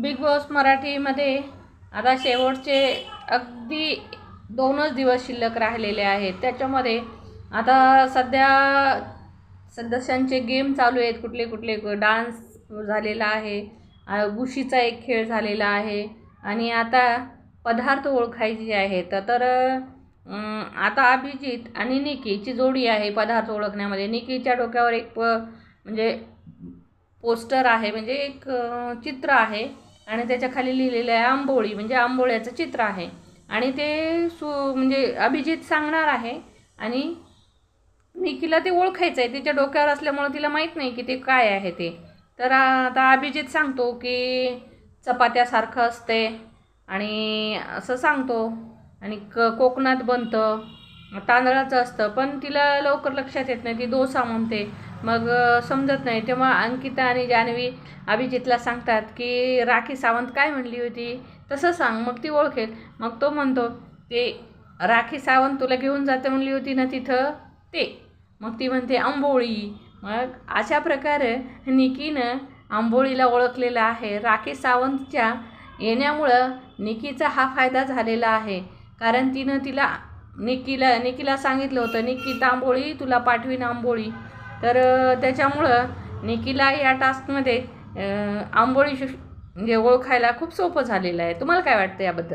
Big boss मराठीमध्ये आता शेवटचे अगदी दोनच दिवस शिल्लक राहिलेले आहेत. त्याच्यामध्ये आता सध्या सदस्यांचे गेम चालू आहेत. कुठले कुठले डान्स झालेला आहे. गुशीचा एक खेळ झालेला आहे. आणि आता पदार्थ ओळखायचे आहेत. तर आता अभिजित आणि निकीची जोडी आहे पदार्थ ओळखण्यामध्ये. निकीच्या डोक्यावर एक प म्हणजे पोस्टर आहे. म्हणजे एक चित्र आहे. आणि त्याच्याखाली लिहिलेलं आहे आंबोळी म्हणजे आंबोळ्याचं चित्र आहे. आणि ते सु म्हणजे अभिजित सांगणार आहे. आणि निकीला ते ओळखायचं आहे तिच्या डोक्यावर असल्यामुळं तिला माहीत नाही की ते काय आहे ते. तर आता अभिजित सांगतो की चपात्यासारखं असते आणि असं सांगतो. आणि क कोकणात बनतं तांदळाचं असतं पण तिला लवकर लक्षात येत नाही ती डोसा म्हणते. मग समजत नाही. तेव्हा अंकिता आणि जान्हवी अभिजितला सांगतात की राखी सावंत काय म्हणली होती? तसं सांग मग ती ओळखेल. मग तो म्हणतो ते राखी सावंत तुला घेऊन जाते म्हणली होती ना तिथं? ते. मग ती म्हणते आंबोळी. मग अशा प्रकारे निकीनं आंबोळीला ओळखलेलं आहे. राखी सावंतच्या येण्यामुळं निकीचा हा फायदा झालेला आहे. कारण तिनं तिला निकीला निकीला सांगितलं होतं निकी तांबोळी तुला पाठवीन आंबोळी. तर त्याच्यामुळं निकीला या टास्कमध्ये आंबोळी म्हणजे ओळखायला खूप सोपं झालेलं आहे. तुम्हाला काय वाटतं याबद्दल?